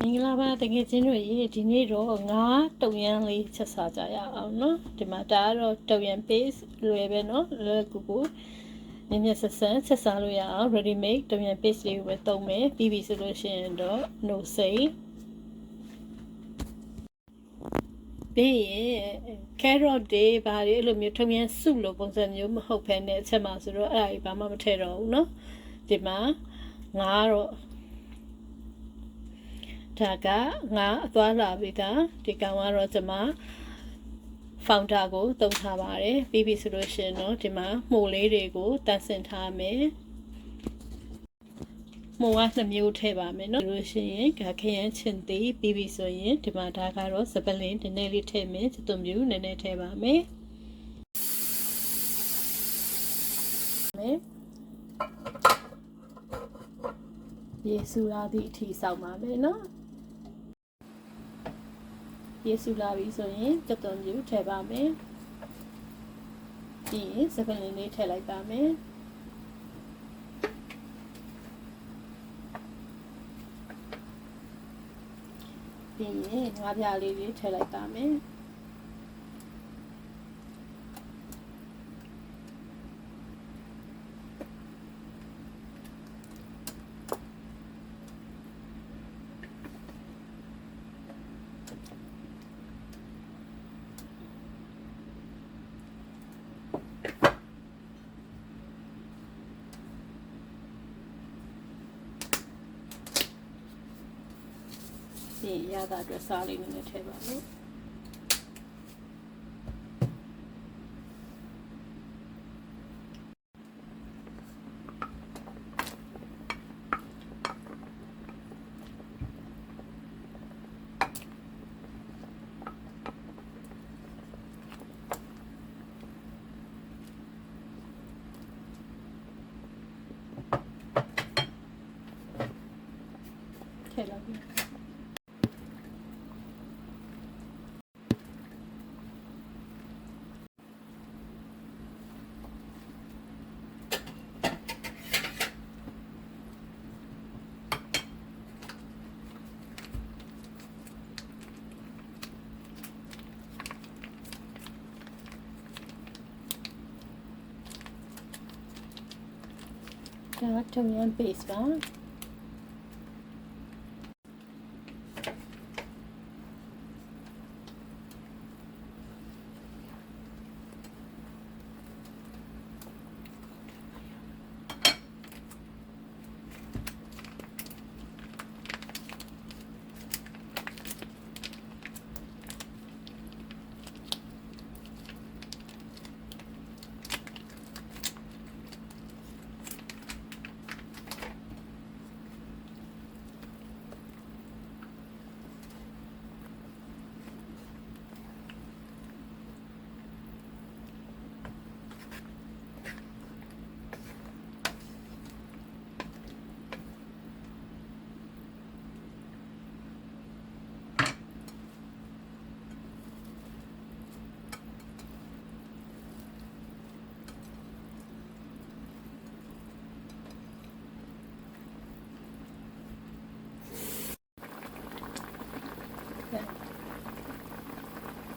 မင်္ဂလာပါတကယ်ချင်းတို့ရေဒီနေ့တော့ငါးတုံရန်လေးချက်စားကြရအောင်နော်ဒီမှာဒါကတော့တုံရန် base လွယ်ပဲနော်လွယ်ကူကူမြင်မြဆက်ဆန်းချက်စားလို့ရအောင် ready made တုံရန် base လေးကိုပဲတုံးမယ်ပြီးပြီဆိုလို့ရှိရင်တော့ no say ပြီးရင် carrot တွေဘာတွေအဲ့လိုမျိုးထုံရန်စုလိုပုံစံမျိုးမဟုတ်ဘဲနဲ့အချက်မှာဆိုတော့အဲ့ဒါကြီးဘာမှမထည့်တော့ဘူးเนาะဒီမှာငါတော့ ဒါကငါအသွားလာပြီးသားဒီကောင်ကတော့ကျွန်မ founder ကိုတုံထားပါတယ်ပြီးပြီဆိုလို့ရှိရင်တော့ဒီမှာမှုလေးတွေကိုတန်ဆင်ထားမယ်မောကနှမျိုးထည့်ပါမယ်နော်လို့ရှိရင်ဒါခရမ်းချင်သေးပြီးပြီဆိုရင်ဒီမှာဒါကတော့စပလင်းနည်းနည်းလေးထည့်မယ်သွန်ပြူနည်းနည်းထည့်ပါမယ်မယ်ရေစူရသည့်အထိစောင့်ပါမယ်နော် ရေစုလာပြီဆိုရင်ကြက်သွန်ပြူထည့်ပါမယ်ပြီးရင်စပလင်လေးထည့်လိုက်ပါမယ်ပြီးရင်ငါးပြားလေးလေးထည့်လိုက်ပါမယ် ပြီးရင်ရတာအတွက်စားလေးနည်းနည်းထည့်ပါမယ်ထည့် လိုက်ပြီဒါ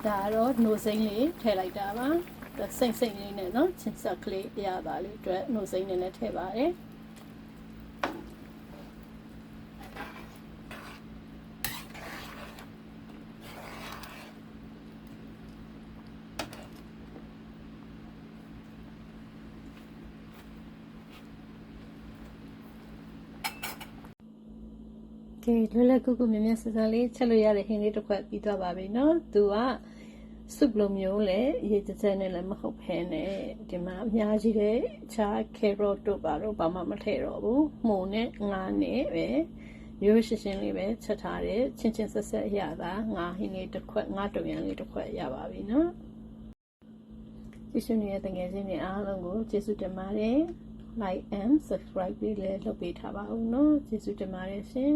ဒါကတော့ no စိမ့်လေးထည့်လိုက်တာပါဒါစိမ့်စိမ့်လေးနဲ့เนาะချင်းဆက်ကလေးရပါလေးအတွက် no စိမ့်နဲ့လည်းထည့်ပါတယ်ကဲလွယ်လွယ်ကူကူမြင်မြင်ဆန်းဆန်းလေးချက်လို့ရတဲ့ဟင်းလေးတစ်ခွက်ပြီးသွားပါပြီเนาะသူက စုပ်လိုမျိုးလည်းအရေးကြတဲ့နဲ့လည်းမဟုတ်ဖ ೇನೆ ဒီမှာအများကြီးတဲ့ခြား carrot တို့ပါတော့ဘာမှမထည့်တော့ဘူးမှုန်နဲ့ငါးနဲ့ပဲရိုးရှင်းရှင်းလေးပဲချက်ထားတယ်ချင်းချင်းဆက်ဆက်အရသာငါးဟင်းလေးတစ်ခွက်ငါးတုံရံလေးတစ်ခွက်ရပါပြီနော်ကျေးဇူးနဲ့တကယ်ချင်းနဲ့အားလုံးကိုကျေးဇူးတင်ပါတယ် like and subscribe လေးလုပ်ပေးထားပါဦးနော်ကျေးဇူးတင်ပါတယ်ရှင်